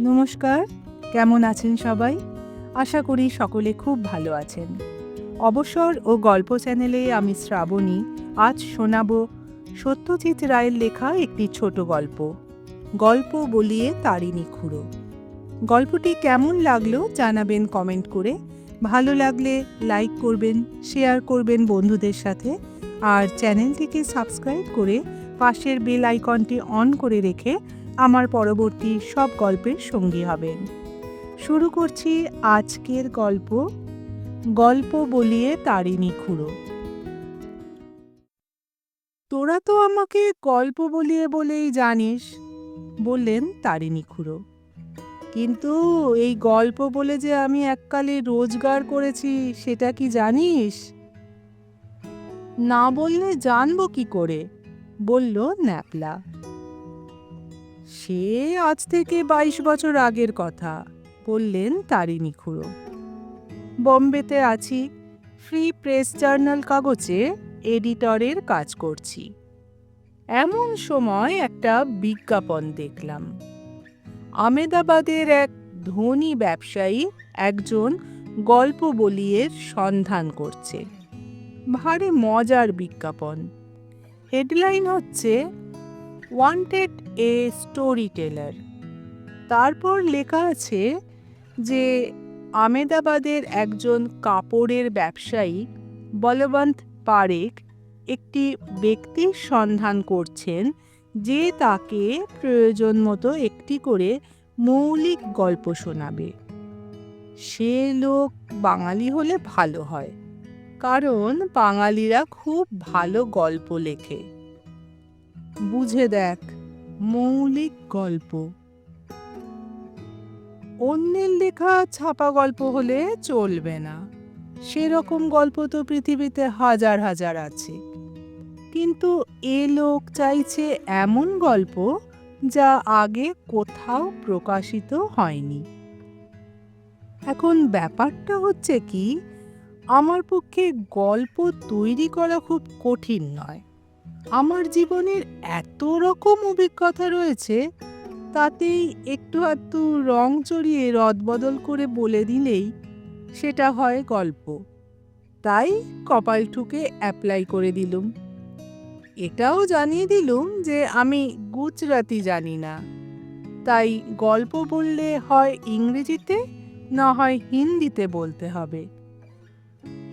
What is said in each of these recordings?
নমস্কার, কেমন আছেন সবাই? আশা করি সকলে খুব ভালো আছেন। অবসর ও গল্প চ্যানেলে আমি শ্রাবণী, আজ শোনাব সত্যজিৎ রায়ের লেখা একটি ছোট গল্প। গল্প বলিয়ে তারিণী খুঁড়ো। গল্পটি কেমন লাগল জানাবেন কমেন্ট করে। ভালো লাগলে লাইক করবেন, শেয়ার করবেন বন্ধুদের সাথে। আর চ্যানেলটিকে সাবস্ক্রাইব করে পাশের বেল আইকনটি অন করে রেখে আমার পরবর্তী সব গল্পের সঙ্গী হবেন শুরু করছি আজকের গল্প গল্প বলিয়ে তারিণী খুঁড়ো। তোরা তো আমাকে গল্প বলিয়ে বলেই জানিস, বললেন তারিণী খুঁড়ো। কিন্তু এই গল্প বলে যে আমি এককালে রোজগার করেছি, সেটা কি জানিস? না বললে জানব কি করে, বলল ন্যাপলা। সে আজ থেকে বাইশ বছর আগের কথা, বললেন তারিণী খুঁড়ো। বম্বেতে আছি, ফ্রি প্রেস জার্নাল কাগজে এডিটরের কাজ করছি। এমন সময় একটা বিজ্ঞাপন দেখলাম। আমেদাবাদের এক ধনী ব্যবসায়ী একজন গল্প বলিয়ের সন্ধান করছে। ভারী মজার বিজ্ঞাপন। হেডলাইন হচ্ছে ওয়ান্টেড এ স্টোরি টেলার তারপর লেখা আছে যে, আমেদাবাদের একজন কাপড়ের ব্যবসায়ী বলবন্ত পারেখ একটি ব্যক্তির সন্ধান করছেন যে তাকে প্রয়োজন মতো একটি করে মৌলিক গল্প শোনাবে। সে লোক বাঙালি হলে ভালো হয়, কারণ বাঙালিরা খুব ভালো গল্প লেখে। বুঝে দেখ। মৌলিক গল্প। অন্যের লেখা ছাপা গল্প হলে চলবে না। সেরকম গল্প তো পৃথিবীতে হাজার হাজার আছে। কিন্তু এ লোক চাইছে এমন গল্প যা আগে কোথাও প্রকাশিত হয়নি। এখন ব্যাপারটা হচ্ছে কি, আমার পক্ষে গল্প তৈরি করা খুব কঠিন নয়। আমার জীবনের এত রকম অভিজ্ঞতা রয়েছে, তাতেই একটু আধটু রং চড়িয়ে রদবদল করে বলে দিলেই সেটা হয় গল্প। তাই কপাল ঠুকে অ্যাপ্লাই করে দিলুম। এটাও জানিয়ে দিলুম যে আমি গুজরাতি জানি না। তাই গল্প বললে হয় ইংরেজিতে, না হয় হিন্দিতে বলতে হবে।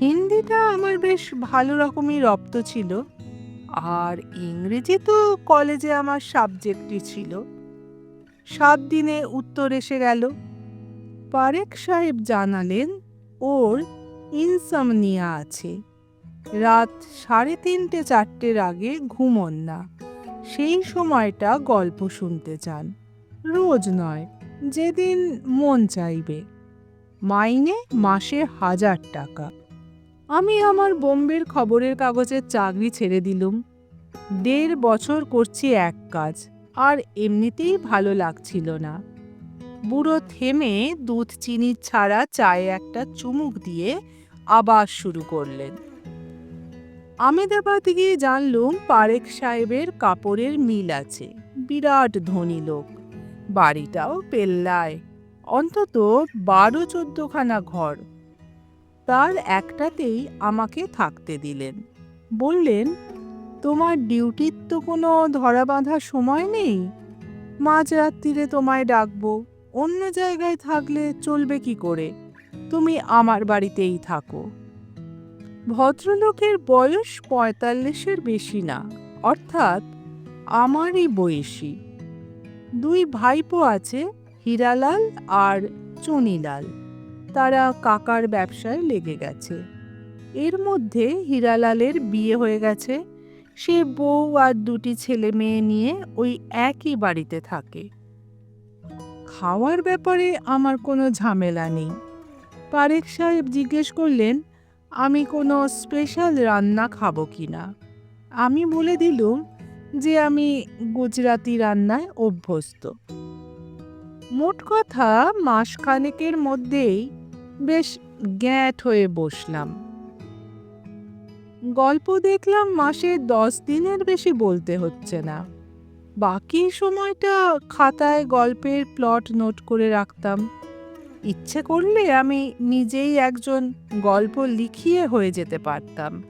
হিন্দিটা আমার বেশ ভালো রকমই রপ্ত ছিল। আর ইংরেজি তো কলেজে আমার সাবজেক্টই ছিল। সাত দিনে উত্তর এসে গেল। পারেক সাহেব জানালেন, ওর ইনসামনিয়া আছে। রাত সাড়ে তিনটে চারটের আগে ঘুমন না। সেই সময়টা গল্প শুনতে চান। রোজ নয়, যেদিন মন চাইবে। মাইনে মাসে হাজার টাকা। আমি আমার বোম্বের খবরের কাগজের চাকরি ছেড়ে দিলুম। দেড় বছর করছি এক কাজ, আর এমনিতেই ভালো লাগছিল না। বুড়ো থেমে দুধ চিনি ছাড়া চায়ে একটা চুমুক দিয়ে আবার শুরু করলেন। আমেদাবাদ গিয়ে জানলুম পারেক সাহেবের কাপড়ের মিল আছে, বিরাট ধনী লোক। বাড়িটাও পেল্লায়, অন্তত বারো চোদ্দখানা ঘর। তার একটাতেই আমাকে থাকতে দিলেন। বললেন, তোমার ডিউটির তো কোনো ধরা বাঁধা সময় নেই? মাঝরাত্রিরে তোমায় ডাকবো, অন্য জায়গায় থাকলে চলবে কি করে? তুমি আমার বাড়িতেই থাকো। ভদ্রলোকের বয়স পঁয়তাল্লিশের বেশি না, অর্থাৎ আমারই বয়সী। দুই ভাইপো আছে, হীরালাল আর চুনিলাল। তারা কাকার ব্যবসায় লেগে গেছে। এর মধ্যে হীরালালের বিয়ে হয়ে গেছে। সে বউ আর দুটি ছেলে মেয়ে নিয়ে ওই একই বাড়িতে থাকে। খাওয়ার ব্যাপারে আমার কোনো ঝামেলা নেই। পারেক সাহেব জিজ্ঞেস করলেন, আমি কোনো স্পেশাল রান্না খাব কি না? আমি বলে দিলুম যে আমি গুজরাতি রান্নায় অভ্যস্ত। মোট কথা মাসখানেকের মধ্যেই বেশ গ্যাঁট হয়ে বসলাম। গল্প দেখলাম মাসে দশ দিনের বেশি বলতে হচ্ছে না। বাকি সময়টা খাতায় গল্পের প্লট নোট করে রাখতাম। ইচ্ছে করলে আমি নিজেই একজন গল্প লিখিয়ে হয়ে যেতে পারতাম।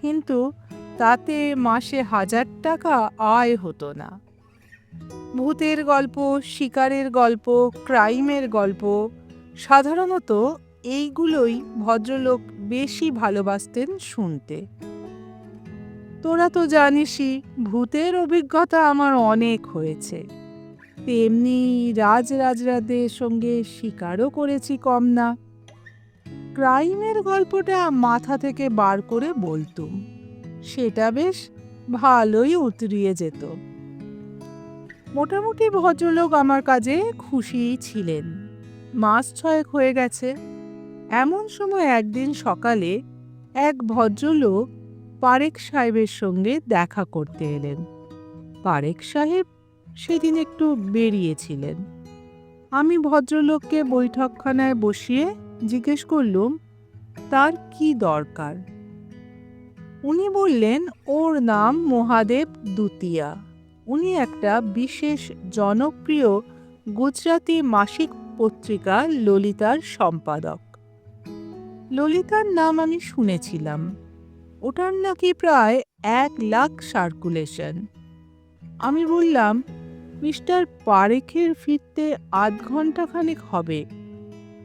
কিন্তু তাতে মাসে হাজার টাকা আয় হতো না। ভূতের গল্প, শিকারের গল্প, ক্রাইমের গল্প, সাধারণত এইগুলোই ভদ্রলোক বেশি ভালোবাসতেন শুনতে। তোরা তো জানিসই, ভূতের অভিজ্ঞতা আমার অনেক হয়েছে। তেমনি রাজরাজরাদের সঙ্গে শিকারও করেছি কম না। ক্রাইমের গল্পটা মাথা থেকে বার করে বলতুম সেটা বেশ ভালোই উতরিয়ে যেত। মোটামুটি ভদ্রলোক আমার কাজে খুশিই ছিলেন। মাস ছয়েক হয়ে গেছে। এমন সময় একদিন সকালে এক ভদ্রলোক পারেক সাহেবের সঙ্গে দেখা করতে এলেন। পারেক সাহেব সেদিন একটু বেরিয়েছিলেন। আমি ভদ্রলোককে বৈঠকখানায় বসিয়ে জিজ্ঞেস করলুম, তার কি দরকার? উনি বললেন, ওর নাম মহাদেব দুতিয়া। উনি একটা বিশেষ জনপ্রিয় গুজরাতি মাসিক পত্রিকা ললিতার সম্পাদক। ললিতার নাম আমি শুনেছিলাম। ওটার নাকি প্রায় এক লাখ সার্কুলেশন আমি বললাম, মিস্টার পারেখের ফিরতে আধ ঘণ্টা খানেক হবে।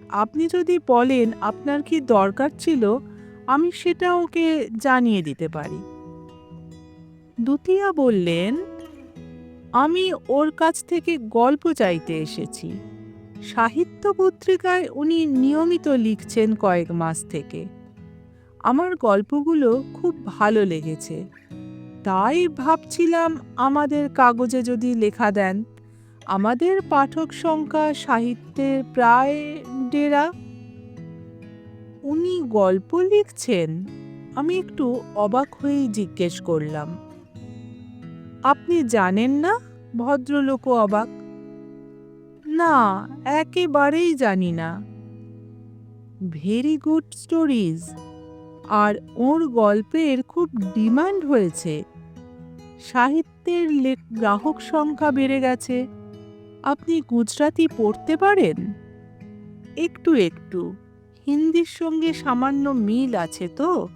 আপনি যদি বলেন আপনার কি দরকার ছিল, আমি সেটা ওকে জানিয়ে দিতে পারি। দুতিয়া বললেন, আমি ওর কাছ থেকে গল্প চাইতে এসেছি। সাহিত্য পত্রিকায় উনি নিয়মিত লিখছেন কয়েক মাস থেকে। আমার গল্পগুলো খুব ভালো লেগেছে। তাই ভাবছিলাম আমাদের কাগজে যদি লেখা দেন। আমাদের পাঠক সংখ্যা সাহিত্যের প্রায় ডেরা উনি গল্প লিখছেন। আমি একটু অবাক হয়েই জিজ্ঞেস করলাম, আপনি জানেন না? ভদ্রলোকও অবাক। না, একেবারেই জানি না। ভেরি গুড স্টোরিজ আর ওর গল্পের খুব ডিমান্ড হয়েছে। সাহিত্যের গ্রাহক সংখ্যা বেড়ে গেছে। আপনি গুজরাটি পড়তে পারেন? একটু একটু। হিন্দির সঙ্গে সামান্য মিল আছে তো?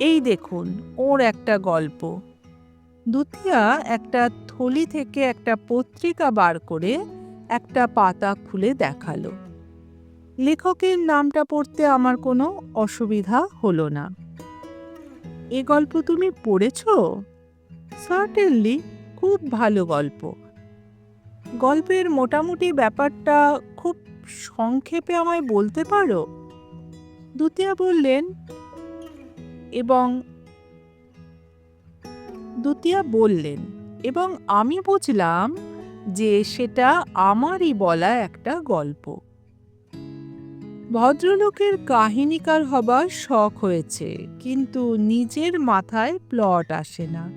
এই দেখুন, ওর একটা গল্প। দুতিয়া একটা থলি থেকে একটা পত্রিকা বার করে একটা পাতা খুলে দেখাল। লেখকের নামটা পড়তে আমার কোনো অসুবিধা হলো না। এ গল্প তুমি পড়েছ? সার্টেনলি খুব ভালো গল্প। গল্পের মোটামুটি ব্যাপারটা খুব সংক্ষেপে আমায় বলতে পারো? দুতিয়া বললেন। এবং দুতিয়া বললেন, এবং আমি বুঝলাম যে সেটা আমারই বলা একটা গল্প। ভদ্রলোকের কাহিনীকার হবার শখ হয়েছে, কিন্তু নিজের মাথায় প্লট আসে না।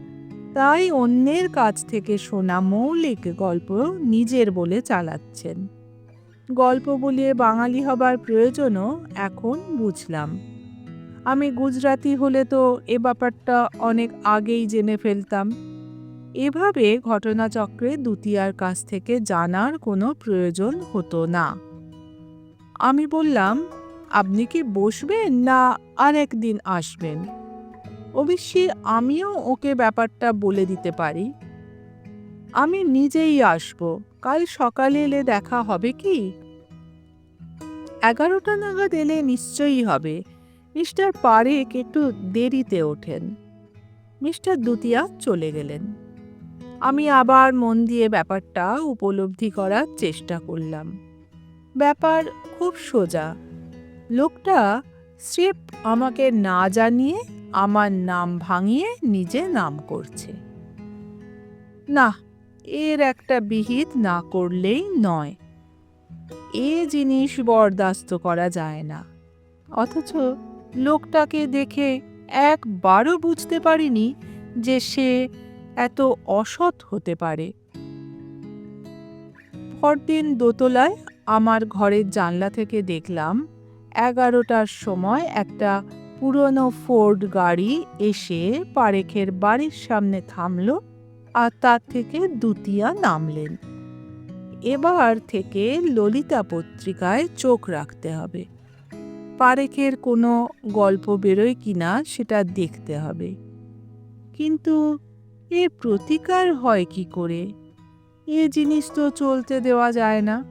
তাই অন্যের কাছ থেকে শোনা মৌলিক গল্প নিজের বলে চালাচ্ছেন। গল্প বলিয়ে বাঙালি হবার প্রয়োজনও এখন বুঝলাম। আমি গুজরাতি হলে তো এ ব্যাপারটা অনেক আগেই জেনে ফেলতাম। এভাবে ঘটনাচক্রে দুতিয়ার কাছ থেকে জানার কোনো প্রয়োজন হতো না। আমি বললাম, আপনি কি বসবেন না আর একদিন আসবেন? অবশ্যই আমিও ওকে ব্যাপারটা বলে দিতে পারি। আমি নিজেই আসব। কাল সকালে এলে দেখা হবে কি? এগারোটা নাগাদ এলে নিশ্চয়ই হবে। মিস্টার পারেক একটু দেরিতে ওঠেন। মিস্টার দুতিয়া চলে গেলেন। আমি আবার মন দিয়ে ব্যাপারটা উপলব্ধি করার চেষ্টা করলাম। ব্যাপার খুব সোজা। লোকটা স্রেফ আমাকে না জানিয়ে আমার নাম ভাঙিয়ে নিজে নাম করছে। না, এর একটা বিহিত না করলেই নয়। এ জিনিস বরদাস্ত করা যায় না। অথচ লোকটাকে দেখে একবারও বুঝতে পারিনি যে সে এত অসৎ হতে পারে। পরদিন দোতলায় আমার ঘরের জানলা থেকে দেখলাম, এগারোটার সময় একটা পুরনো ফোর্ড গাড়ি এসে পারেখের বাড়ির সামনে থামল আর তার থেকে দুতিয়া নামলেন। এবার থেকে ললিতা পত্রিকায় চোখ রাখতে হবে। পারেখের কোনো গল্প বেরোয় কিনা সেটা দেখতে হবে। কিন্তু এ প্রতিকার হয় কি করে? এ জিনিস তো চলতে দেওয়া যায় না।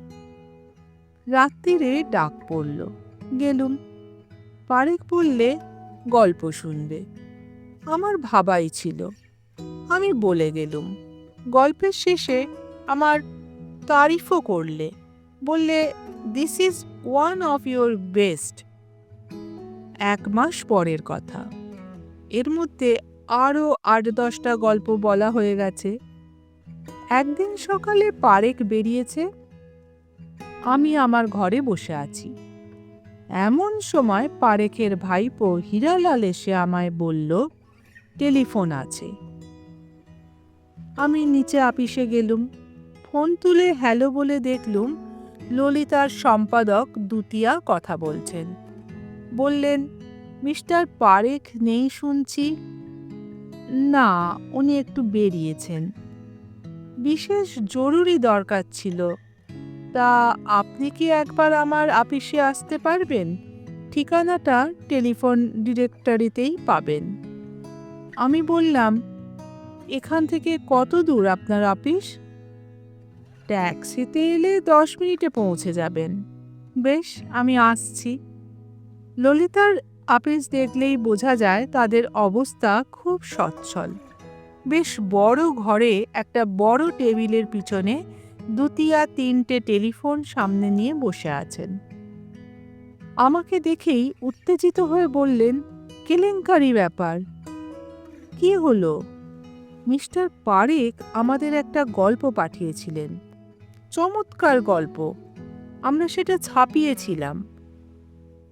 রাত্রিরে ডাক পড়ল। গেলুম। পারেক বললে, গল্প শুনবে। আমার ভাবাই ছিল। আমি বলে গেলুম। গল্পের শেষে আমার তারিফও করলে। বললে this is one of your best এক মাস পরের কথা। এর মধ্যে আরও আট দশটা গল্প বলা হয়ে গেছে। একদিন সকালে পারেক বেরিয়েছে, আমি আমার ঘরে বসে আছি। এমন সময় পারেকের ভাইপো হীরালাল এসে আমায় বলল, টেলিফোন আছে। আমি নিচে আপিসে গেলুম, ফোন তুলে হ্যালো বলে দেখলুম, ললিতার সম্পাদক দুতিয়া কথা বলছেন। বললেন, মিস্টার পারেখ নেই শুনছি না, উনি একটু বেরিয়েছেন। বিশেষ জরুরি দরকার ছিল। তা আপনি কি একবার আমার আপিসে আসতে পারবেন? ঠিকানাটা টেলিফোন ডিরেক্টরিতেই পাবেন। আমি বললাম, এখান থেকে কত দূর আপনার অফিস? ট্যাক্সিতে এলে দশ মিনিটে পৌঁছে যাবেন। বেশ, আমি আসছি। ললিতার আপিস দেখলেই বোঝা যায় তাদের অবস্থা খুব সচ্ছল। বেশ বড় ঘরে একটা বড় টেবিলের পিছনে দুতিয়া তিনটে টেলিফোন সামনে নিয়ে বসে আছেন। আমাকে দেখেই উত্তেজিত হয়ে বললেন, কেলেঙ্কারি ব্যাপার। কি হলো? মিস্টার পারেক আমাদের একটা গল্প পাঠিয়েছিলেন। চমৎকার গল্প। আমরা সেটা ছাপিয়েছিলাম।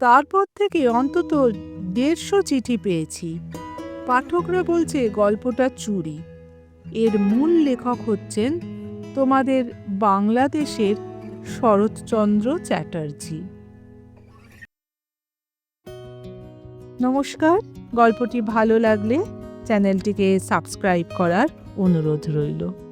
তারপর থেকে অন্তত দেড়শো চিঠি পেয়েছি। পাঠকরা বলছে, গল্পটা চুরি। এর মূল লেখক হচ্ছেন তোমাদের বাংলাদেশের শরৎচন্দ্র চ্যাটার্জি। নমস্কার, গল্পটি ভালো লাগলে চ্যানেলটিকে সাবস্ক্রাইব করার অনুরোধ রইল।